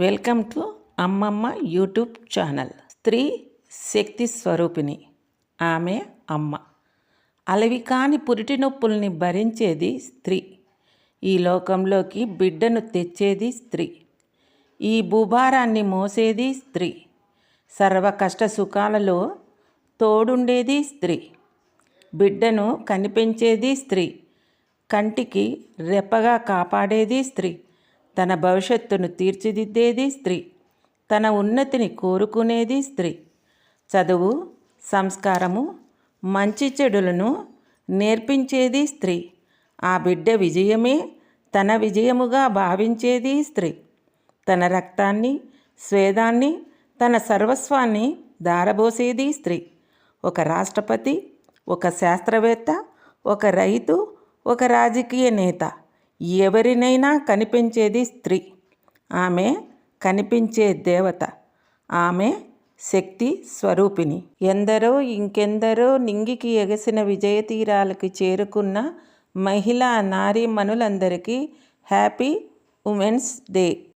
Welcome to Ammamma YouTube channel. స్త్రీ శక్తి స్వరూపిణి. ఆమె అమ్మ. అలవి కాని పురిటి నొప్పుల్ని భరించేది స్త్రీ. ఈ లోకంలోకి బిడ్డను తెచ్చేది స్త్రీ. ఈ భూభారాన్ని మోసేది స్త్రీ. సర్వ కష్ట సుఖాలలో తోడుండేది స్త్రీ. బిడ్డను కనిపించేది స్త్రీ. కంటికి రెప్పగా కాపాడేది స్త్రీ. తన భవిష్యత్తును తీర్చిదిద్దేది స్త్రీ. తన ఉన్నతిని కోరుకునేది స్త్రీ. చదువు సంస్కారము మంచి చెడులను నేర్పించేది స్త్రీ. ఆ బిడ్డ విజయమే తన విజయముగా భావించేది స్త్రీ. తన రక్తాన్ని స్వేదాన్ని తన సర్వస్వాన్ని దారబోసేది స్త్రీ. ఒక రాష్ట్రపతి ఒక శాస్త్రవేత్త ఒక రైతు ఒక రాజకీయ నేత. ఎవరినైనా కనిపించేది స్త్రీ. ఆమె కనిపించే దేవత. ఆమె శక్తి స్వరూపిణి. ఎందరో ఇంకెందరో నింగికి ఎగసిన విజయతీరాలకి చేరుకున్న మహిళా నారీమణులందరికీ హ్యాపీ ఉమెన్స్ డే.